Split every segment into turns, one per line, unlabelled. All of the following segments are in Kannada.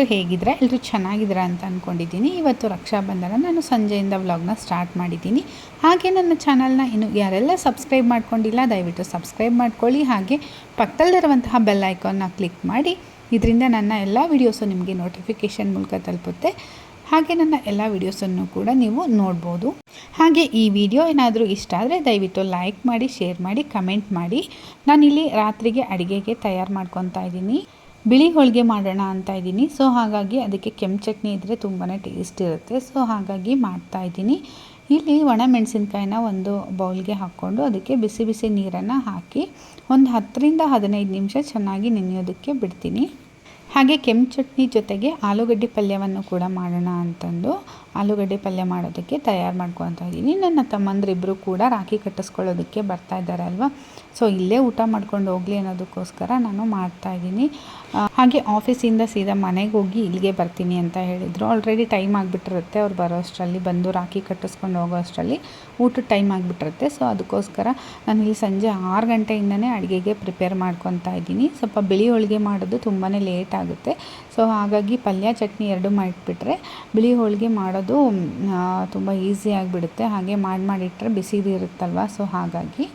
ಎಲ್ಲರೂ ಹೇಗಿದ್ರೆ ಎಲ್ಲರೂ ಚೆನ್ನಾಗಿದ್ದೀರಾ ಅಂತ ಅಂದ್ಕೊಂಡಿದ್ದೀನಿ ಇವತ್ತು ರಕ್ಷಾಬಂಧನ ನಾನು ಸಂಜೆಯಿಂದ ವ್ಲಾಗ್ನ ಸ್ಟಾರ್ಟ್ ಮಾಡಿದ್ದೀನಿ. ಹಾಗೆ ನನ್ನ ಚಾನಲ್ನ ಇನ್ನು ಯಾರೆಲ್ಲ ಸಬ್ಸ್ಕ್ರೈಬ್ ಮಾಡ್ಕೊಂಡಿಲ್ಲ, ದಯವಿಟ್ಟು ಸಬ್ಸ್ಕ್ರೈಬ್ ಮಾಡ್ಕೊಳ್ಳಿ. ಹಾಗೆ ಪಕ್ಕದಲ್ಲಿರುವಂತಹ ಬೆಲ್ ಐಕಾನ್ನ ಕ್ಲಿಕ್ ಮಾಡಿ. ಇದರಿಂದ ನನ್ನ ಎಲ್ಲ ವೀಡಿಯೋಸು ನಿಮಗೆ ನೋಟಿಫಿಕೇಷನ್ ಮೂಲಕ ತಲುಪುತ್ತೆ. ಹಾಗೆ ನನ್ನ ಎಲ್ಲ ವೀಡಿಯೋಸನ್ನು ಕೂಡ ನೀವು ನೋಡ್ಬೋದು. ಹಾಗೆ ಈ ವಿಡಿಯೋ ಏನಾದರೂ ಇಷ್ಟ ಆದರೆ ದಯವಿಟ್ಟು ಲೈಕ್ ಮಾಡಿ, ಶೇರ್ ಮಾಡಿ, ಕಮೆಂಟ್ ಮಾಡಿ. ನಾನಿಲ್ಲಿ ರಾತ್ರಿಗೆ ಅಡುಗೆಗೆ ತಯಾರು ಮಾಡ್ಕೊತಾ ಇದ್ದೀನಿ. ಬಿಳಿ ಹೋಳಿಗೆ ಮಾಡೋಣ ಅಂತ ಇದ್ದೀನಿ. ಸೊ ಹಾಗಾಗಿ ಅದಕ್ಕೆ ಕೆಂಪು ಚಟ್ನಿ ಇದ್ದರೆ ತುಂಬಾ ಟೇಸ್ಟ್ ಇರುತ್ತೆ. ಸೊ ಹಾಗಾಗಿ ಮಾಡ್ತಾ ಇದ್ದೀನಿ. ಇಲ್ಲಿ ಒಣ ಮೆಣಸಿನ್ಕಾಯಿನ ಒಂದು ಬೌಲ್ಗೆ ಹಾಕ್ಕೊಂಡು ಅದಕ್ಕೆ ಬಿಸಿ ಬಿಸಿ ನೀರನ್ನು ಹಾಕಿ ಒಂದು ಹತ್ತರಿಂದ ಹದಿನೈದು ನಿಮಿಷ ಚೆನ್ನಾಗಿ ನೆನೆಯೋದಕ್ಕೆ ಬಿಡ್ತೀನಿ. ಹಾಗೆ ಕೆಂಪು ಚಟ್ನಿ ಜೊತೆಗೆ ಆಲೂಗಡ್ಡೆ ಪಲ್ಯವನ್ನು ಕೂಡ ಮಾಡೋಣ ಅಂತಂದು. ಆಲೂಗಡ್ಡೆ ಪಲ್ಯ ಮಾಡೋದಕ್ಕೆ ತಯಾರು ಮಾಡ್ಕೊತಾ ಇದ್ದೀನಿ. ನನ್ನ ತಮ್ಮಂದ್ರಿಬ್ಬರು ಕೂಡ ರಾಖಿ ಕಟ್ಟಿಸ್ಕೊಳ್ಳೋದಕ್ಕೆ ಬರ್ತಾ ಇದ್ದಾರೆ ಅಲ್ವಾ? ಸೊ ಇಲ್ಲೇ ಊಟ ಮಾಡ್ಕೊಂಡು ಹೋಗಲಿ ಅನ್ನೋದಕ್ಕೋಸ್ಕರ ನಾನು ಮಾಡ್ತಾ ಇದ್ದೀನಿ. ಹಾಗೆ ಆಫೀಸಿಂದ ಸೀದಾ ಮನೆಗೆ ಹೋಗಿ ಇಲ್ಲಿಗೆ ಬರ್ತೀನಿ ಅಂತ ಹೇಳಿದರು. ಆಲ್ರೆಡಿ ಟೈಮ್ ಆಗಿಬಿಟ್ಟಿರುತ್ತೆ. ಅವ್ರು ಬರೋ ಅಷ್ಟರಲ್ಲಿ, ಬಂದು ರಾಖಿ ಕಟ್ಟಿಸ್ಕೊಂಡು ಹೋಗೋ ಅಷ್ಟರಲ್ಲಿ ಊಟದ ಟೈಮ್ ಆಗಿಬಿಟ್ಟಿರುತ್ತೆ. ಸೊ ಅದಕ್ಕೋಸ್ಕರ ನಾನು ಇಲ್ಲಿ ಸಂಜೆ ಆರು ಗಂಟೆಯಿಂದನೇ ಅಡುಗೆಗೆ ಪ್ರಿಪೇರ್ ಮಾಡ್ಕೊತಾ ಇದ್ದೀನಿ. ಸ್ವಲ್ಪ ಬಿಳಿ ಹೋಳಿಗೆ ಮಾಡೋದು ತುಂಬಾ ಲೇಟ್ ಆಗುತ್ತೆ. ಸೊ ಹಾಗಾಗಿ ಪಲ್ಯ, ಚಟ್ನಿ ಎರಡು ಮಾಡಿಬಿಟ್ರೆ ಬಿಳಿ ಹೋಳಿಗೆ ಮಾಡೋದು ತುಂಬ ಈಸಿ ಆಗಿಬಿಡುತ್ತೆ. ಹಾಗೆ ಮಾಡಿ ಮಾಡಿಟ್ಟರೆ ಬಿಸಿದು ಇರುತ್ತಲ್ವ? ಸೊ ಹಾಗಾಗಿ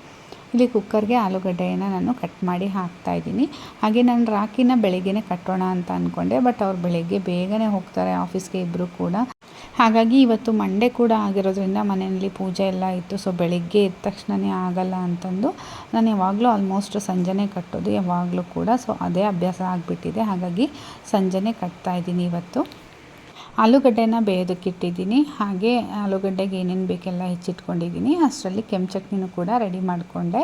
ಇಲ್ಲಿ ಕುಕ್ಕರ್ಗೆ ಆಲೂಗಡ್ಡೆಯನ್ನು ನಾನು ಕಟ್ ಮಾಡಿ ಹಾಕ್ತಾ ಇದ್ದೀನಿ. ಹಾಗೆ ನಾನು ರಾಕಿನ ಬೆಳಗ್ಗೆನೇ ಕಟ್ಟೋಣ ಅಂತ ಅಂದ್ಕೊಂಡೆ ಬಟ್ ಅವ್ರು ಬೆಳಿಗ್ಗೆ ಬೇಗನೆ ಹೋಗ್ತಾರೆ ಆಫೀಸ್ಗೆ ಇಬ್ಬರು ಕೂಡ. ಹಾಗಾಗಿ ಇವತ್ತು ಮಂಡೇ ಕೂಡ ಆಗಿರೋದ್ರಿಂದ ಮನೆಯಲ್ಲಿ ಪೂಜೆ ಎಲ್ಲ ಇತ್ತು. ಸೊ ಬೆಳಿಗ್ಗೆ ಎದ್ದ ತಕ್ಷಣವೇ ಆಗಲ್ಲ ಅಂತಂದು ನಾನು ಯಾವಾಗಲೂ ಆಲ್ಮೋಸ್ಟ್ ಸಂಜೆನೇ ಕಟ್ಟೋದು, ಯಾವಾಗಲೂ ಕೂಡ. ಸೊ ಅದೇ ಅಭ್ಯಾಸ ಆಗಿಬಿಟ್ಟಿದೆ. ಹಾಗಾಗಿ ಸಂಜೆನೇ ಕಟ್ತಾ ಇದ್ದೀನಿ ಇವತ್ತು. ಆಲೂಗಡ್ಡೆನ ಬೇಯೋದಕ್ಕಿಟ್ಟಿದ್ದೀನಿ ಹಾಗೆ ಆಲೂಗಡ್ಡೆಗೆ ಏನೇನು ಬೇಕೆಲ್ಲ ಹೆಚ್ಚಿಟ್ಕೊಂಡಿದ್ದೀನಿ. ಅಷ್ಟರಲ್ಲಿ ಕೆಂಪು ಚಟ್ನಿನೂ ಕೂಡ ರೆಡಿ ಮಾಡಿಕೊಂಡೆ.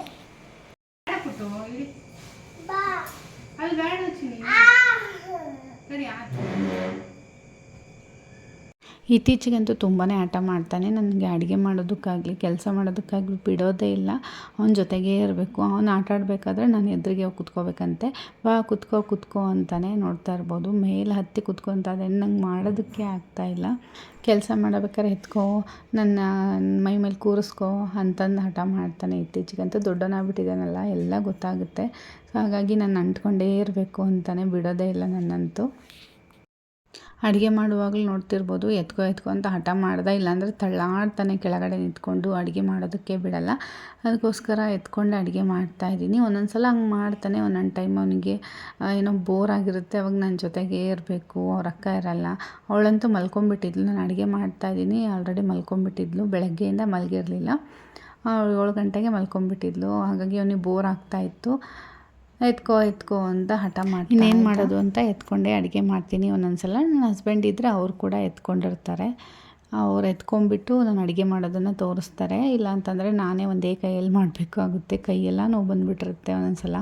ಇತ್ತೀಚೆಗಂತೂ ತುಂಬಾ ಆಟ ಮಾಡ್ತಾನೆ. ನನಗೆ ಅಡುಗೆ ಮಾಡೋದಕ್ಕಾಗಲಿ, ಕೆಲಸ ಮಾಡೋದಕ್ಕಾಗಲಿ ಬಿಡೋದೇ ಇಲ್ಲ. ಅವನ ಜೊತೆಗೇ ಇರಬೇಕು. ಅವನು ಆಟ ಆಡಬೇಕಾದ್ರೆ ನಾನು ಎದುರಿಗೆ ಹೋಗಿ ಕುತ್ಕೋಬೇಕಂತೆ. ಬಾ, ಕುತ್ಕೋ ಕುತ್ಕೋ ಅಂತಾನೆ ನೋಡ್ತಾ ಇರ್ಬೋದು. ಮೇಲೆ ಹತ್ತಿ ಕುತ್ಕೊತಾ ಅದೇನು ನಂಗೆ ಮಾಡೋದಕ್ಕೆ ಆಗ್ತಾಯಿಲ್ಲ ಕೆಲಸ ಮಾಡಬೇಕಾದ್ರೆ ಎತ್ಕೋ, ನನ್ನ ಮೈ ಮೇಲೆ ಕೂರಿಸ್ಕೋ ಅಂತಂದು ಹಠ ಮಾಡ್ತಾನೆ ಇತ್ತೀಚೆಗಂತೂ. ದೊಡ್ಡವನಾಗ್ಬಿಟ್ಟಿದ್ದಾನಲ್ಲ ಎಲ್ಲ ಗೊತ್ತಾಗುತ್ತೆ. ಹಾಗಾಗಿ ನಾನು ಅಂಟ್ಕೊಂಡೇ ಇರಬೇಕು ಅಂತಾನೆ ಬಿಡೋದೇ ಇಲ್ಲ ನನ್ನಂತೂ. ಅಡುಗೆ ಮಾಡುವಾಗಲೂ ನೋಡ್ತಿರ್ಬೋದು, ಎತ್ಕೊ ಎತ್ಕೊ ಅಂತ ಹಠ ಮಾಡ್ದೆ. ಇಲ್ಲಾಂದರೆ ತಳ್ಳಾಡ್ತಾನೆ ಕೆಳಗಡೆ ನಿಂತ್ಕೊಂಡು ಅಡುಗೆ ಮಾಡೋದಕ್ಕೆ ಬಿಡಲ್ಲ. ಅದಕ್ಕೋಸ್ಕರ ಎತ್ಕೊಂಡು ಅಡುಗೆ ಮಾಡ್ತಾಯಿದ್ದೀನಿ ಒಂದೊಂದು ಸಲ ಹಂಗೆ ಮಾಡ್ತಾನೆ. ಒಂದೊಂದು ಟೈಮ್ ಅವನಿಗೆ ಏನೋ ಬೋರ್ ಆಗಿರುತ್ತೆ. ಅವಾಗ ನನ್ನ ಜೊತೆಗೆ ಇರಬೇಕು, ಅವ್ರ ಅಕ್ಕ ಇರಲ್ಲ. ಅವಳಂತೂ ಮಲ್ಕೊಂಬಿಟ್ಟಿದ್ಲು ನಾನು ಅಡುಗೆ ಮಾಡ್ತಾಯಿದ್ದೀನಿ ಆಲ್ರೆಡಿ ಮಲ್ಕೊಂಬಿಟ್ಟಿದ್ಲು ಬೆಳಗ್ಗೆಯಿಂದ ಮಲಗಿರಲಿಲ್ಲ. ಏಳು ಗಂಟೆಗೆ ಮಲ್ಕೊಂಬಿಟ್ಟಿದ್ಲು ಹಾಗಾಗಿ ಅವನಿಗೆ ಬೋರ್ ಆಗ್ತಾಯಿತ್ತು ಎತ್ಕೋ ಎತ್ಕೋ ಅಂತ ಹಠ ಮಾಡಿ ಇನ್ನೇನು ಮಾಡೋದು ಅಂತ ಎತ್ಕೊಂಡೆ ಅಡುಗೆ ಮಾಡ್ತೀನಿ. ಒಂದೊಂದು ಸಲ ನನ್ನ ಹಸ್ಬೆಂಡ್ ಇದ್ದರೆ ಅವ್ರು ಕೂಡ ಎತ್ಕೊಂಡಿರ್ತಾರೆ. ಅವ್ರು ಎತ್ಕೊಂಡ್ಬಿಟ್ಟು ನಾನು ಅಡುಗೆ ಮಾಡೋದನ್ನು ತೋರಿಸ್ತಾರೆ. ಇಲ್ಲ ಅಂತಂದರೆ ನಾನೇ ಒಂದೇ ಕೈಯಲ್ಲಿ ಮಾಡಬೇಕಾಗುತ್ತೆ ಕೈಯೆಲ್ಲ ನೋವು ಬಂದುಬಿಟ್ಟಿರುತ್ತೆ ಒಂದೊಂದು ಸಲ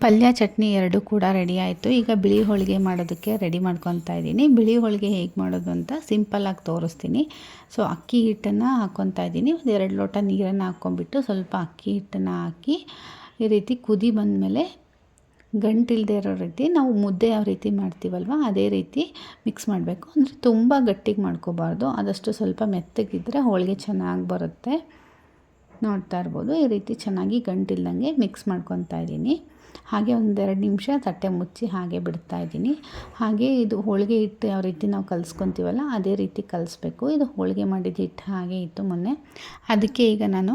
ಪಲ್ಯ ಚಟ್ನಿ ಎರಡು ಕೂಡ ರೆಡಿ ಆಯಿತು. ಈಗ ಬಿಳಿ ಹೋಳಿಗೆ ಮಾಡೋದಕ್ಕೆ ರೆಡಿ ಮಾಡ್ಕೊತಾ ಇದ್ದೀನಿ. ಬಿಳಿ ಹೋಳಿಗೆ ಹೇಗೆ ಮಾಡೋದು ಅಂತ ಸಿಂಪಲ್ಲಾಗಿ ತೋರಿಸ್ತೀನಿ. ಸೊ ಅಕ್ಕಿ ಹಿಟ್ಟನ್ನು ಹಾಕ್ಕೊತಾ ಇದ್ದೀನಿ. ಒಂದು ಎರಡು ಲೋಟ ನೀರನ್ನು ಹಾಕ್ಕೊಂಬಿಟ್ಟು ಸ್ವಲ್ಪ ಅಕ್ಕಿ ಹಿಟ್ಟನ್ನು ಹಾಕಿ ಈ ರೀತಿ ಕುದಿ ಬಂದಮೇಲೆ ಗಂಟಿಲ್ಲದೆ ಇರೋ ರೀತಿ ನಾವು ಮುದ್ದೆ ಯಾವ ರೀತಿ ಮಾಡ್ತೀವಲ್ವ, ಅದೇ ರೀತಿ ಮಿಕ್ಸ್ ಮಾಡಬೇಕು. ಅಂದರೆ ತುಂಬ ಗಟ್ಟಿಗೆ ಮಾಡ್ಕೋಬಾರ್ದು. ಆದಷ್ಟು ಸ್ವಲ್ಪ ಮೆತ್ತಗಿದ್ದರೆ ಹೋಳಿಗೆ ಚೆನ್ನಾಗಿ ಬರುತ್ತೆ. ನೋಡ್ತಾ ಇರ್ಬೋದು. ಈ ರೀತಿ ಚೆನ್ನಾಗಿ ಗಂಟಿಲ್ದಂಗೆ ಮಿಕ್ಸ್ ಮಾಡ್ಕೊತಾ ಇದ್ದೀನಿ. ಹಾಗೆ ಒಂದೆರಡು ನಿಮಿಷ ತಟ್ಟೆ ಮುಚ್ಚಿ ಹಾಗೆ ಬಿಡ್ತಾ ಇದ್ದೀನಿ. ಹಾಗೆ ಇದು ಹೋಳಿಗೆ ಹಿಟ್ಟು ಯಾವ ರೀತಿ ನಾವು ಕಲಿಸ್ಕೊತೀವಲ್ಲ, ಅದೇ ರೀತಿ ಕಲಿಸ್ಬೇಕು. ಇದು ಹೋಳಿಗೆ ಮಾಡಿದ ಹಿಟ್ಟು ಹಾಗೆ ಇತ್ತು ಮೊನ್ನೆ. ಅದಕ್ಕೆ ಈಗ ನಾನು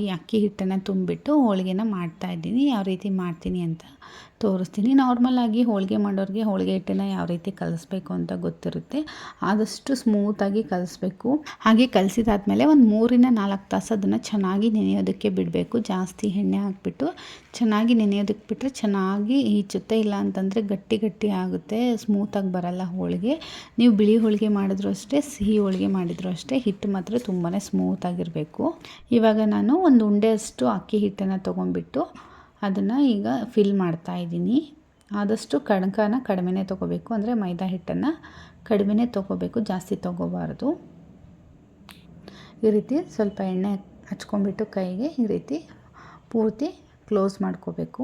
ಈ ಅಕ್ಕಿ ಹಿಟ್ಟನ್ನು ತುಂಬಿಟ್ಟು ಹೋಳಿಗೆನ ಮಾಡ್ತಾಯಿದ್ದೀನಿ ಯಾವ ರೀತಿ ಮಾಡ್ತೀನಿ ಅಂತ ತೋರಿಸ್ತೀನಿ. ನಾರ್ಮಲಾಗಿ ಹೋಳಿಗೆ ಮಾಡೋರಿಗೆ ಹೋಳಿಗೆ ಹಿಟ್ಟನ್ನು ಯಾವ ರೀತಿ ಕಲಿಸ್ಬೇಕು ಅಂತ ಗೊತ್ತಿರುತ್ತೆ. ಆದಷ್ಟು ಸ್ಮೂತಾಗಿ ಕಲಿಸ್ಬೇಕು. ಹಾಗೆ ಕಲಿಸಿದಾದ್ಮೇಲೆ ಒಂದು ಮೂರಿಂದ ನಾಲ್ಕು ತಾಸು ಅದನ್ನು ಚೆನ್ನಾಗಿ ನೆನೆಯೋದಕ್ಕೆ ಬಿಡಬೇಕು. ಜಾಸ್ತಿ ಎಣ್ಣೆ ಹಾಕ್ಬಿಟ್ಟು ಚೆನ್ನಾಗಿ ನೆನೆಯೋದಕ್ಕೆ ಬಿಟ್ಟರೆ ಚೆನ್ನಾಗಿ ಈಚುತ್ತೆ. ಇಲ್ಲ ಅಂತಂದರೆ ಗಟ್ಟಿ ಗಟ್ಟಿ ಆಗುತ್ತೆ. ಸ್ಮೂತಾಗಿ ಬರಲ್ಲ ಹೋಳಿಗೆ. ನೀವು ಬಿಳಿ ಹೋಳಿಗೆ ಮಾಡಿದ್ರು ಅಷ್ಟೇ, ಸಿಹಿ ಹೋಳಿಗೆ ಮಾಡಿದ್ರು ಅಷ್ಟೇ, ಹಿಟ್ಟು ಮಾತ್ರ ತುಂಬಾ ಸ್ಮೂತಾಗಿರಬೇಕು ಇವಾಗ ನಾನು ಒಂದು ಉಂಡೆಯಷ್ಟು ಅಕ್ಕಿ ಹಿಟ್ಟನ್ನು ತೊಗೊಂಡ್ಬಿಟ್ಟು ಅದನ್ನು ಈಗ ಫಿಲ್ ಮಾಡ್ತಾ ಇದ್ದೀನಿ. ಆದಷ್ಟು ಕಣಕನ ಕಡಿಮೆನೇ ತೊಗೋಬೇಕು. ಅಂದರೆ ಮೈದಾ ಹಿಟ್ಟನ್ನು ಕಡಿಮೆನೇ ತೊಗೋಬೇಕು, ಜಾಸ್ತಿ ತೊಗೋಬಾರ್ದು. ಈ ರೀತಿ ಸ್ವಲ್ಪ ಎಣ್ಣೆ ಹಚ್ಕೊಂಡ್ಬಿಟ್ಟು ಕೈಗೆ ಈ ರೀತಿ ಪೂರ್ತಿ ಕ್ಲೋಸ್ ಮಾಡ್ಕೋಬೇಕು.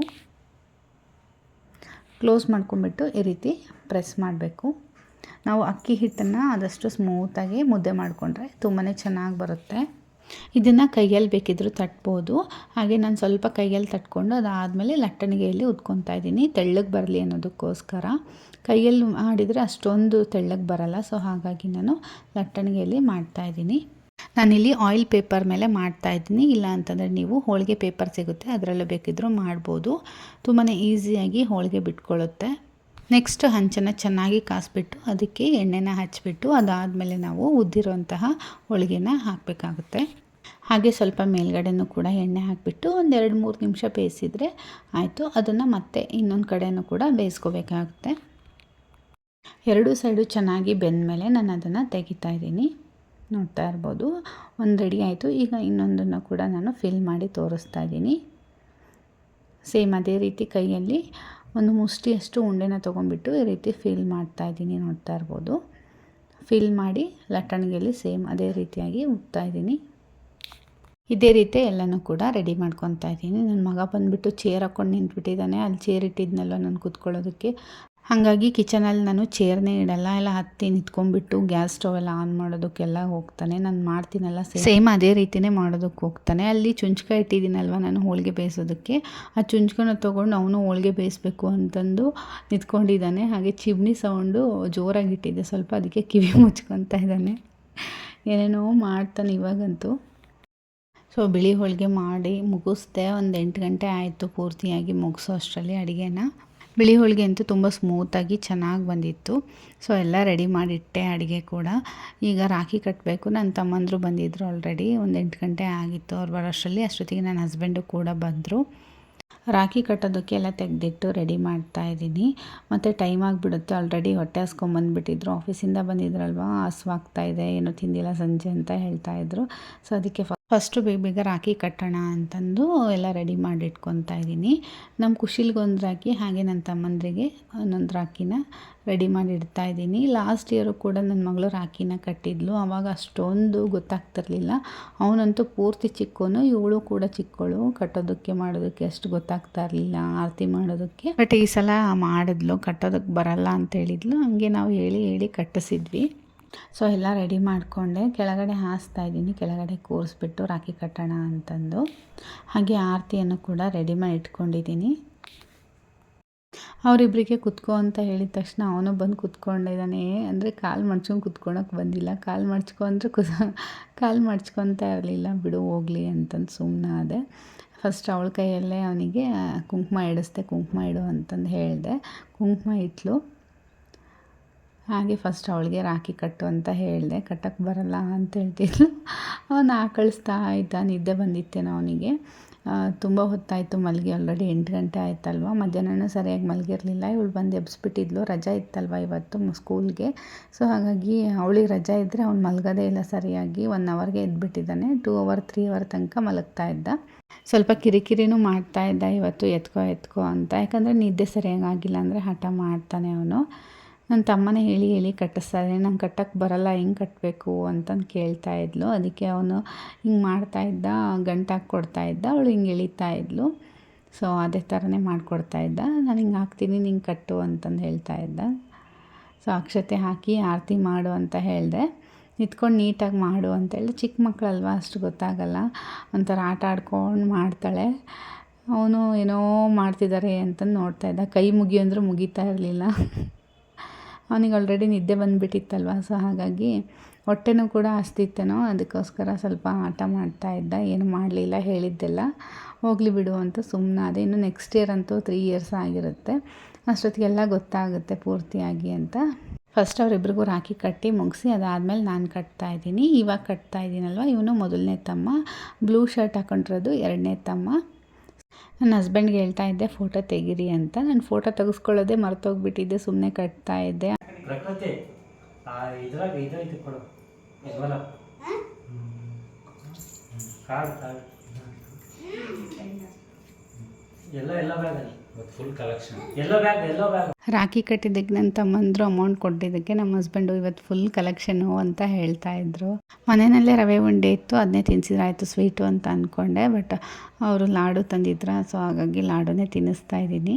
ಕ್ಲೋಸ್ ಮಾಡ್ಕೊಂಬಿಟ್ಟು ಈ ರೀತಿ ಪ್ರೆಸ್ ಮಾಡಬೇಕು. ನಾವು ಅಕ್ಕಿ ಹಿಟ್ಟನ್ನು ಆದಷ್ಟು ಸ್ಮೂತಾಗಿ ಮುದ್ದೆ ಮಾಡಿಕೊಂಡ್ರೆ ತುಂಬಾ ಚೆನ್ನಾಗಿ ಬರುತ್ತೆ. ಇದನ್ನು ಕೈಯಲ್ಲಿ ಬೇಕಿದ್ದರೂ ತಟ್ಬೋದು. ಹಾಗೆ ನಾನು ಸ್ವಲ್ಪ ಕೈಯಲ್ಲಿ ತಟ್ಕೊಂಡು ಅದಾದಮೇಲೆ ಲಟ್ಟಣಿಗೆಯಲ್ಲಿ ಉದ್ಕೊತಾ ಇದ್ದೀನಿ. ತೆಳ್ಳಗೆ ಬರಲಿ ಅನ್ನೋದಕ್ಕೋಸ್ಕರ. ಕೈಯಲ್ಲಿ ಮಾಡಿದರೆ ಅಷ್ಟೊಂದು ತೆಳ್ಳಗೆ ಬರಲ್ಲ. ಸೊ ಹಾಗಾಗಿ ನಾನು ಲಟ್ಟಣಿಗೆಯಲ್ಲಿ ಮಾಡ್ತಾಯಿದ್ದೀನಿ ನಾನಿಲ್ಲಿ ಆಯಿಲ್ ಪೇಪರ್ ಮೇಲೆ ಮಾಡ್ತಾ ಇದ್ದೀನಿ. ಇಲ್ಲ ಅಂತಂದರೆ ನೀವು ಹೋಳಿಗೆ ಪೇಪರ್ ಸಿಗುತ್ತೆ, ಅದರಲ್ಲೂ ಬೇಕಿದ್ದರೂ ಮಾಡ್ಬೋದು. ತುಂಬಾ ಈಸಿಯಾಗಿ ಹೋಳಿಗೆ ಬಿಟ್ಕೊಳ್ಳುತ್ತೆ. ನೆಕ್ಸ್ಟ್ ಹಂಚನ್ನು ಚೆನ್ನಾಗಿ ಕಾಸಿಬಿಟ್ಟು ಅದಕ್ಕೆ ಎಣ್ಣೆನ ಹಚ್ಚಿಬಿಟ್ಟು ಅದಾದಮೇಲೆ ನಾವು ಉದ್ದಿರುವಂತಹ ಹೋಳಿಗೆನ ಹಾಕಬೇಕಾಗುತ್ತೆ. ಹಾಗೆ ಸ್ವಲ್ಪ ಮೇಲ್ಗಡೆನೂ ಕೂಡ ಎಣ್ಣೆ ಹಾಕಿಬಿಟ್ಟು ಒಂದು ಎರಡು ಮೂರು ನಿಮಿಷ ಬೇಯಿಸಿದರೆ ಆಯಿತು. ಅದನ್ನು ಮತ್ತೆ ಇನ್ನೊಂದು ಕಡೆನೂ ಕೂಡ ಬೇಯಿಸ್ಕೋಬೇಕಾಗುತ್ತೆ. ಎರಡೂ ಸೈಡು ಚೆನ್ನಾಗಿ ಬೆಂದಮೇಲೆ ನಾನು ಅದನ್ನು ತೆಗಿತಾ ಇದ್ದೀನಿ. ನೋಡ್ತಾ ಇರ್ಬೋದು. ಒಂದು ರೆಡಿ ಆಯಿತು. ಈಗ ಇನ್ನೊಂದನ್ನು ಕೂಡ ನಾನು ಫಿಲ್ ಮಾಡಿ ತೋರಿಸ್ತಾ ಇದ್ದೀನಿ. ಸೇಮ್ ಅದೇ ರೀತಿ ಕೈಯಲ್ಲಿ ಒಂದು ಮುಷ್ಟಿಯಷ್ಟು ಉಂಡೆನ ತೊಗೊಂಡ್ಬಿಟ್ಟು ಈ ರೀತಿ ಫಿಲ್ ಮಾಡ್ತಾ ಇದ್ದೀನಿ. ನೋಡ್ತಾ ಇರ್ಬೋದು. ಫಿಲ್ ಮಾಡಿ ಲಟ್ಟಣಿಗೆಯಲ್ಲಿ ಸೇಮ್ ಅದೇ ರೀತಿಯಾಗಿ ಉಗ್ತಾ ಇದ್ದೀನಿ. ಇದೇ ರೀತಿ ಎಲ್ಲನೂ ಕೂಡ ರೆಡಿ ಮಾಡ್ಕೊತಾ ಇದ್ದೀನಿ. ನನ್ನ ಮಗ ಬಂದುಬಿಟ್ಟು ಚೇರ್ ಹಾಕ್ಕೊಂಡು ನಿಂತ್ಬಿಟ್ಟಿದ್ದಾನೆ ಅಲ್ಲಿ ಚೇರ್ ಇಟ್ಟಿದ್ನಲ್ಲ ನಾನು ಕೂತ್ಕೊಳ್ಳೋದಕ್ಕೆ. ಹಾಗಾಗಿ ಕಿಚನಲ್ಲಿ ನಾನು ಚೇರ್ನೇ ಇಡಲ್ಲ. ಎಲ್ಲ ಹತ್ತಿ ನಿಂತ್ಕೊಂಡ್ಬಿಟ್ಟು ಗ್ಯಾಸ್ ಸ್ಟವ್ ಎಲ್ಲ ಆನ್ ಮಾಡೋದಕ್ಕೆಲ್ಲ ಹೋಗ್ತಾನೆ. ನಾನು ಮಾಡ್ತೀನಲ್ಲ ಸೇಮ್ ಅದೇ ರೀತಿಯೇ ಮಾಡೋದಕ್ಕೆ ಹೋಗ್ತಾನೆ. ಅಲ್ಲಿ ಚುಂಚ್ಕ ಇಟ್ಟಿದ್ದೀನಲ್ವ ನಾನು ಹೋಳಿಗೆ ಬೇಯಿಸೋದಕ್ಕೆ. ಆ ಚುಂಚ್ಕನ ತೊಗೊಂಡು ಅವನು ಹೋಳಿಗೆ ಬೇಯಿಸ್ಬೇಕು ಅಂತಂದು ನಿಂತ್ಕೊಂಡಿದ್ದಾನೆ. ಹಾಗೆ ಚಿಮ್ನಿ ಸೌಂಡು ಜೋರಾಗಿ ಇಟ್ಟಿದ್ದೆ ಸ್ವಲ್ಪ ಅದಕ್ಕೆ ಕಿವಿ ಮುಚ್ಕೊತಾ ಇದ್ದಾನೆ. ಏನೇನೋ ಮಾಡ್ತಾನೆ ಇವಾಗಂತೂ. ಸೊ ಬಿಳಿ ಹೋಳಿಗೆ ಮಾಡಿ ಮುಗಿಸ್ದೆ ಒಂದು ಎಂಟು ಗಂಟೆ ಆಯಿತು ಪೂರ್ತಿಯಾಗಿ ಮುಗಿಸೋ ಅಷ್ಟರಲ್ಲಿ ಅಡುಗೆನ. ಬಿಳಿ ಹೋಳಿಗೆ ಅಂತೂ ತುಂಬ ಸ್ಮೂತಾಗಿ ಚೆನ್ನಾಗಿ ಬಂದಿತ್ತು. ಸೊ ಎಲ್ಲ ರೆಡಿ ಮಾಡಿಟ್ಟೆ ಅಡುಗೆ ಕೂಡ. ಈಗ ರಾಖಿ ಕಟ್ಟಬೇಕು ನನ್ನ ತಮ್ಮಂದರು ಬಂದಿದ್ದರು ಆಲ್ರೆಡಿ ಒಂದು ಎಂಟು ಗಂಟೆ ಆಗಿತ್ತು. ಅವ್ರು ಬರೋಷ್ಟರಲ್ಲಿ ಅಷ್ಟೊತ್ತಿಗೆ ನನ್ನ ಹಸ್ಬೆಂಡು ಕೂಡ ಬಂದರು. ರಾಖಿ ಕಟ್ಟೋದಕ್ಕೆ ಎಲ್ಲ ತೆಗೆದಿಟ್ಟು ರೆಡಿ ಮಾಡ್ತಾ ಇದ್ದೀನಿ. ಮತ್ತು ಟೈಮ್ ಆಗಿಬಿಡುತ್ತೆ. ಆಲ್ರೆಡಿ ಹೊಟ್ಟೆ ಹಸ್ಕೊಂಬಂದುಬಿಟ್ಟಿದ್ರು ಆಫೀಸಿಂದ ಬಂದಿದ್ರಲ್ವ? ಹಸ್ವಾಗ್ತಾ ಇದೆ. ಏನೂ ತಿಂದಿಲ್ಲ ಸಂಜೆ ಅಂತ ಹೇಳ್ತಾಯಿದ್ರು ಸೊ ಅದಕ್ಕೆ ಫಸ್ಟು ಬೇಗ ಬೇಗ ರಾಖಿ ಕಟ್ಟೋಣ ಅಂತಂದು ಎಲ್ಲ ರೆಡಿ ಮಾಡಿ ಇಟ್ಕೊತಾ ಇದ್ದೀನಿ. ನಮ್ಮ ಖುಷಿಲ್ಗೊಂದು ರಾಖಿ, ಹಾಗೆ ನನ್ನ ತಮ್ಮಂದ್ರಿಗೆ ಒಂದೊಂದು ರಾಖಿನ ರೆಡಿ ಮಾಡಿ ಇಡ್ತಾ ಇದ್ದೀನಿ. ಲಾಸ್ಟ್ ಇಯರು ಕೂಡ ನನ್ನ ಮಗಳು ರಾಖಿನ ಕಟ್ಟಿದ್ಲು. ಆವಾಗ ಅಷ್ಟೊಂದು ಗೊತ್ತಾಗ್ತಿರ್ಲಿಲ್ಲ. ಅವನಂತೂ ಪೂರ್ತಿ ಚಿಕ್ಕೋನು, ಇವಳು ಕೂಡ ಚಿಕ್ಕಳು. ಕಟ್ಟೋದಕ್ಕೆ, ಮಾಡೋದಕ್ಕೆ ಅಷ್ಟು ಗೊತ್ತಾಗ್ತಾ ಇರಲಿಲ್ಲ, ಆರತಿ ಮಾಡೋದಕ್ಕೆ. ಬಟ್ ಈ ಸಲ ಮಾಡಿದ್ಲು, ಕಟ್ಟೋದಕ್ಕೆ ಬರಲ್ಲ ಅಂತ ಹೇಳಿದ್ಲು. ಹಂಗೆ ನಾವು ಹೇಳಿ ಹೇಳಿ ಕಟ್ಟಿಸಿದ್ವಿ. ಸೊ ಎಲ್ಲ ರೆಡಿ ಮಾಡಿಕೊಂಡೆ. ಕೆಳಗಡೆ ಹಾಸ್ತಾ ಇದ್ದೀನಿ. ಕೆಳಗಡೆ ಕೂರಿಸ್ಬಿಟ್ಟು ರಾಖಿ ಕಟ್ಟೋಣ ಅಂತಂದು. ಹಾಗೆ ಆರತಿಯನ್ನು ಕೂಡ ರೆಡಿ ಮಾಡಿ ಇಟ್ಕೊಂಡಿದ್ದೀನಿ. ಅವರಿಬ್ಬರಿಗೆ ಕುತ್ಕೋ ಅಂತ ಹೇಳಿದ ತಕ್ಷಣ ಅವನು ಬಂದು ಕುತ್ಕೊಂಡಿದ್ದಾನೆ ಅಂದರೆ ಕಾಲು ಮಡ್ಚ್ಕೊಂಡು ಕುತ್ಕೊಳಕ್ಕೆ ಬಂದಿಲ್ಲ. ಕಾಲು ಮಡ್ಚ್ಕೊ ಅಂದರೆ ಕುಸ, ಕಾಲು ಮಡ್ಚ್ಕೊತ ಇರಲಿಲ್ಲ. ಬಿಡು, ಹೋಗಲಿ ಅಂತಂದು ಸುಮ್ಮನೆ ಆದೆ. ಫಸ್ಟ್ ಅವಳ ಕೈಯಲ್ಲೇ ಅವನಿಗೆ ಕುಂಕುಮ ಇಡಿಸ್ದೆ, ಕುಂಕುಮ ಇಡು ಅಂತಂದು ಹೇಳಿದೆ. ಕುಂಕುಮ ಇಟ್ಲು. ಹಾಗೆ ಫಸ್ಟ್ ಅವಳಿಗೆ ರಾಖಿ ಕಟ್ಟು ಅಂತ ಹೇಳಿದೆ. ಕಟ್ಟಕ್ಕೆ ಬರಲ್ಲ ಅಂತ ಹೇಳ್ತಿದ್ಲು. ಅವನು ಆಕಳಿಸ್ತಾ ಕಳಿಸ್ತಾ ಇದ್ದ. ನಿದ್ದೆ ಬಂದಿತ್ತೇನೋ ಅವನಿಗೆ. ತುಂಬ ಹೊತ್ತಾಯಿತು ಮಲಗಿ. ಆಲ್ರೆಡಿ ಎಂಟು ಗಂಟೆ ಆಯ್ತಲ್ವ? ಮಧ್ಯಾಹ್ನ ಸರಿಯಾಗಿ ಮಲಗಿರಲಿಲ್ಲ. ಇವಳು ಬಂದು ಎಬ್ಸ್ಬಿಟ್ಟಿದ್ಲು. ರಜಾ ಇತ್ತಲ್ವ ಇವತ್ತು ಸ್ಕೂಲ್ಗೆ ಸೊ ಹಾಗಾಗಿ ಅವಳಿಗೆ ರಜಾ ಇದ್ದರೆ ಅವ್ನು ಮಲಗೋದೇ ಇಲ್ಲ ಸರಿಯಾಗಿ. ಒನ್ ಅವರ್ಗೆ ಎದ್ಬಿಟ್ಟಿದ್ದಾನೆ. ಟೂ ಅವರ್ ತ್ರೀ ಅವರ್ ತನಕ ಮಲಗ್ತಾ ಇದ್ದ. ಸ್ವಲ್ಪ ಕಿರಿಕಿರಿನೂ ಮಾಡ್ತಾ ಇದ್ದ. ಇವತ್ತು ಎತ್ಕೋ ಎತ್ಕೋ ಅಂತ. ಯಾಕಂದರೆ ನಿದ್ದೆ ಸರಿಯಾಗಿ ಆಗಿಲ್ಲ ಅಂದರೆ ಹಠ ಮಾಡ್ತಾನೆ ಅವನು. ನನ್ನ ತಮ್ಮನೇ ಹೇಳಿ ಹೇಳಿ ಕಟ್ಟಿಸ್ತಾರೆ ನಂಗೆ ಕಟ್ಟಕ್ಕೆ ಬರಲ್ಲ, ಹೆಂಗೆ ಕಟ್ಟಬೇಕು ಅಂತಂದು ಕೇಳ್ತಾ ಇದ್ಲು. ಅದಕ್ಕೆ ಅವನು ಹಿಂಗೆ ಮಾಡ್ತಾ ಇದ್ದ ಗಂಟಾಕಿ ಕೊಡ್ತಾ ಇದ್ದ, ಅವಳು ಹಿಂಗೆ ಎಳಿತಾ ಇದ್ಲು. ಸೊ ಅದೇ ಥರನೇ ಮಾಡಿಕೊಡ್ತಾ ಇದ್ದ. ನಾನು ಹಿಂಗೆ ಹಾಕ್ತೀನಿ, ನಿಂಗೆ ಕಟ್ಟು ಅಂತಂದು ಹೇಳ್ತಾ ಇದ್ದ. ಸೊ ಅಕ್ಷತೆ ಹಾಕಿ ಆರತಿ ಮಾಡು ಅಂತ ಹೇಳಿದೆ. ನಿಂತ್ಕೊಂಡು ನೀಟಾಗಿ ಮಾಡು ಅಂತ ಹೇಳಿ ಚಿಕ್ಕ ಮಕ್ಕಳಲ್ವ, ಅಷ್ಟು ಗೊತ್ತಾಗಲ್ಲ. ಒಂಥರ ಆಟ ಆಡ್ಕೊಂಡು ಮಾಡ್ತಾಳೆ. ಅವನು ಏನೋ ಮಾಡ್ತಿದ್ದಾರೆ ಅಂತಂದು ನೋಡ್ತಾ ಇದ್ದ. ಕೈ ಮುಗಿ ಅಂದ್ರೆ ಮುಗಿತಾ ಇರಲಿಲ್ಲ. ಅವನಿಗೆ ಆಲ್ರೆಡಿ ನಿದ್ದೆ ಬಂದುಬಿಟ್ಟಿತ್ತಲ್ವ? ಸೊ ಹಾಗಾಗಿ ಹೊಟ್ಟೆನೂ ಕೂಡ ಹಸ್ತಿತ್ತೇನೋ, ಅದಕ್ಕೋಸ್ಕರ ಸ್ವಲ್ಪ ಆಟ ಮಾಡ್ತಾ ಇದ್ದ. ಏನು ಮಾಡಲಿಲ್ಲ, ಹೇಳಿದ್ದೆಲ್ಲ ಹೋಗಲಿ ಬಿಡು ಅಂತ ಸುಮ್ಮನೆ ಅದೇ ಇನ್ನು ನೆಕ್ಸ್ಟ್ ಇಯರ್ ಅಂತೂ ತ್ರೀ ಇಯರ್ಸ್ ಆಗಿರುತ್ತೆ. ಅಷ್ಟೊತ್ತಿಗೆಲ್ಲ ಗೊತ್ತಾಗುತ್ತೆ ಪೂರ್ತಿಯಾಗಿ ಅಂತ. ಫಸ್ಟ್ ಅವರಿಬ್ರಿಗೂ ರಾಖಿ ಕಟ್ಟಿ ಮುಗಿಸಿ, ಅದಾದಮೇಲೆ ನಾನು ಕಟ್ತಾ ಇದ್ದೀನಿ. ಇವಾಗ ಕಟ್ತಾ ಇದ್ದೀನಲ್ವ? ಇವನು ಮೊದಲನೇ ತಮ್ಮ. ಬ್ಲೂ ಶರ್ಟ್ ಹಾಕೊಂಡಿರೋದು ಎರಡನೇ ತಮ್ಮ. ನನ್ನ ಹಸ್ಬೆಂಡ್ಗೆ ಹೇಳ್ತಾ ಇದ್ದೆ ಫೋಟೋ ತೆಗೀರಿ ಅಂತ. ನಾನು ಫೋಟೋ ತೆಗೆಸ್ಕೊಳ್ಳೋದೇ ಮರ್ತೋಗ್ಬಿಟ್ಟಿದ್ದೆ ಸುಮ್ಮನೆ ಕಟ್ತಾ ಇದ್ದೆ.
ಪ್ರಕೃತಿ. ಆ ಇದ್ರಾಗ ಇದು ಇದು ಕೊಡು. ಕಾಡು ಕಾಡು. ಎಲ್ಲ ಎಲ್ಲ bag
full collection
yellow bag yellow bag
rakhi ಕಟ್ಟಿದ್ದಕ್ಕೆ ನನ್ನ ತಮ್ಮಂದರು ಅಮೌಂಟ್ ಕೊಟ್ಟಿದ್ದಕ್ಕೆ ನಮ್ಮ ಹಸ್ಬೆಂಡು ಇವತ್ತು ಫುಲ್ ಕಲೆಕ್ಷನು ಅಂತ ಹೇಳ್ತಾ ಇದ್ರು. ಮನೆಯಲ್ಲೇ ರವೆ ಉಂಡೆ ಇತ್ತು ಅದನ್ನೇ ತಿನ್ಸಿದ್ರೆ. ಆಯಿತು ಸ್ವೀಟು ಅಂತ ಅಂದ್ಕೊಂಡೆ ಬಟ್ ಅವರು ಲಾಡು ತಂದಿದ್ರ ಸೊ ಹಾಗಾಗಿ ಲಾಡುನೇ ತಿನ್ನಿಸ್ತಾ ಇದ್ದೀನಿ.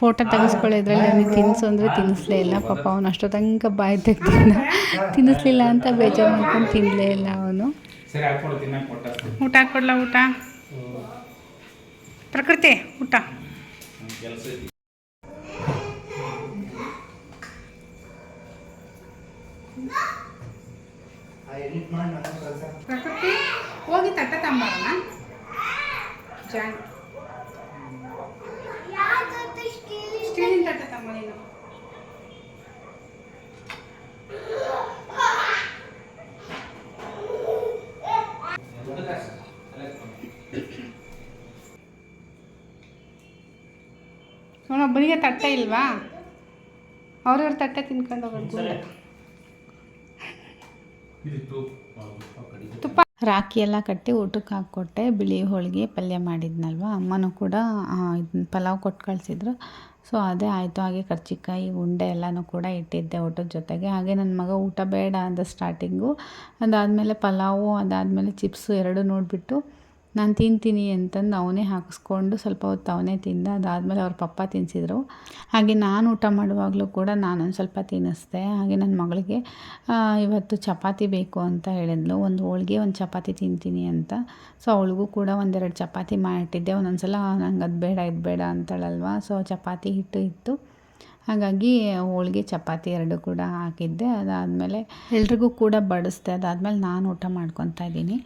ಫೋಟೋ ತೆಗೆಸ್ಕೊಳ್ಳೋದ್ರಲ್ಲಿ ನನಗೆ ತಿನ್ನಿಸು ಅಂದರೆ ತಿನ್ನಿಸ್ಲೇ ಇಲ್ಲ. ಪಾಪ ಅವನು ಅಷ್ಟೋ ತನಕ ಬಾಯಿ ತೆಗ್ದಿಲ್ಲ ತಿನ್ನಿಸ್ಲಿಲ್ಲ ಅಂತ ಬೇಜಾರು ಮಾಡ್ಕೊಂಡು ತಿನ್ನಲೇ ಇಲ್ಲ ಅವನು.
ಊಟ ಹಾಕ್ಕೊಡ್ಲ ಊಟ? ಪ್ರಕೃತಿ ಊಟ.
ಕೆಲಸ ಐತಿ
ಎಡಿಟ್ ಮಾಡಿ ನಾನು ಕೆಲಸ.
ಪ್ರಕೃತಿ ಹೋಗಿ ತಟ್ಟ ತಂಬಾರಣ ಜಾಣ ಸ್ಟೀಲಿನ ತಟ್ಟ ತಮ್ಮ ನೀನು ಅವನೊಬ್ಬನಿಗೆ ತಟ್ಟೆ ಇಲ್ವಾ? ಅವ್ರವ್ರ ತಟ್ಟೆ ತಿನ್ಕೊಂಡು ಹೋಗೋದು
ಸರಿ.
ತುಪ್ಪ
ರಾಖಿ ಎಲ್ಲ ಕಟ್ಟಿ ಊಟಕ್ಕೆ ಹಾಕ್ಕೊಟ್ಟೆ. ಬಿಳಿ ಹೋಳಿಗೆ ಪಲ್ಯ ಮಾಡಿದ್ನಲ್ವ? ಅಮ್ಮನೂ ಕೂಡ ಪಲಾವ್ ಕೊಟ್ಟು ಕಳಿಸಿದ್ರು. ಸೊ, ಅದೇ ಆಯಿತು. ಹಾಗೆ ಕರ್ಚಿಕಾಯಿ, ಉಂಡೆ ಎಲ್ಲನೂ ಕೂಡ ಇಟ್ಟಿದ್ದೆ ಊಟದ ಜೊತೆಗೆ. ಹಾಗೆ ನನ್ನ ಮಗ ಊಟ ಬೇಡ ಅಂದ ಸ್ಟಾರ್ಟಿಂಗು ಅದಾದಮೇಲೆ ಪಲಾವು, ಅದಾದಮೇಲೆ ಚಿಪ್ಸು ಎರಡು ನೋಡಿಬಿಟ್ಟು ನಾನು ತಿಂತೀನಿ ಅಂತಂದು ಅವನೇ ಹಾಕಿಸ್ಕೊಂಡು ಸ್ವಲ್ಪ ಹೊತ್ತು ಅವನೇ ತಿಂದ, ಅದಾದಮೇಲೆ ಅವ್ರ ಪಪ್ಪ ತಿನ್ನಿಸಿದ್ರು ಹಾಗೆ ನಾನು ಊಟ ಮಾಡುವಾಗಲೂ ಕೂಡ ನಾನೊಂದು ಸ್ವಲ್ಪ ತಿನ್ನಿಸ್ದೆ. ಹಾಗೆ ನನ್ನ ಮಗಳಿಗೆ ಇವತ್ತು ಚಪಾತಿ ಬೇಕು ಅಂತ ಹೇಳಿದ್ಲು. ಒಂದು ಹೋಳಿಗೆ, ಒಂದು ಚಪಾತಿ ತಿಂತೀನಿ ಅಂತ. ಸೊ ಅವಳಿಗೂ ಕೂಡ ಒಂದೆರಡು ಚಪಾತಿ ಮಾಡಿಟ್ಟಿದ್ದೆ. ಒಂದೊಂದು ಸಲ ನಂಗೆ ಅದು ಬೇಡ, ಇದು ಬೇಡ ಅಂತಾಳಲ್ವ? ಸೊ ಚಪಾತಿ ಹಿಟ್ಟು ಇತ್ತು. ಹಾಗಾಗಿ ಹೋಳಿಗೆ, ಚಪಾತಿ ಎರಡು ಕೂಡ ಹಾಕಿದ್ದೆ. ಅದಾದಮೇಲೆ ಎಲ್ರಿಗೂ ಕೂಡ ಬಡಿಸ್ದೆ. ಅದಾದಮೇಲೆ ನಾನು ಊಟ ಮಾಡ್ಕೊತಾ ಇದ್ದೀನಿ.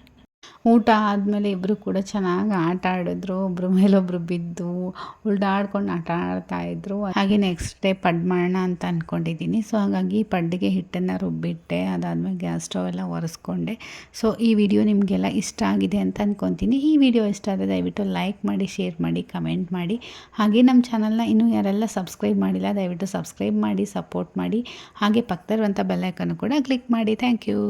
ಊಟ ಆದಮೇಲೆ ಇಬ್ಬರು ಕೂಡ ಚೆನ್ನಾಗಿ ಆಟ ಆಡಿದ್ರು. ಒಬ್ರ ಮೇಲೊಬ್ಬರು ಬಿದ್ದು ಉಲ್ಡಾಡ್ಕೊಂಡು ಆಟ ಆಡ್ತಾ ಇದ್ರು. ಹಾಗೆ ನೆಕ್ಸ್ಟ್ ಡೇ ಪಡ್ ಮಾಡೋಣ ಅಂತ ಅಂದ್ಕೊಂಡಿದ್ದೀನಿ ಸೊ ಹಾಗಾಗಿ ಪಡ್ಡಿಗೆ ಹಿಟ್ಟನ್ನು ರುಬ್ಬಿಟ್ಟೆ. ಅದಾದಮೇಲೆ ಗ್ಯಾಸ್ ಸ್ಟವ್ ಎಲ್ಲ ಒರೆಸ್ಕೊಂಡೆ. ಸೊ ಈ ವಿಡಿಯೋ ನಿಮಗೆಲ್ಲ ಇಷ್ಟ ಆಗಿದೆ ಅಂತ ಅಂದ್ಕೊತೀನಿ ಈ ವಿಡಿಯೋ ಇಷ್ಟ ಆದರೆ ದಯವಿಟ್ಟು ಲೈಕ್ ಮಾಡಿ ಶೇರ್ ಮಾಡಿ ಕಮೆಂಟ್ ಮಾಡಿ. ಹಾಗೆ ನಮ್ಮ ಚಾನಲ್ನ ಇನ್ನೂ ಯಾರೆಲ್ಲ ಸಬ್ಸ್ಕ್ರೈಬ್ ಮಾಡಿಲ್ಲ, ದಯವಿಟ್ಟು ಸಬ್ಸ್ಕ್ರೈಬ್ ಮಾಡಿ ಸಪೋರ್ಟ್ ಮಾಡಿ. ಹಾಗೆ ಪಕ್ಕದಲ್ಲಿರುವಂಥ ಬೆಲ್ಲೈಕನ್ನು ಕೂಡ ಕ್ಲಿಕ್ ಮಾಡಿ. Thank you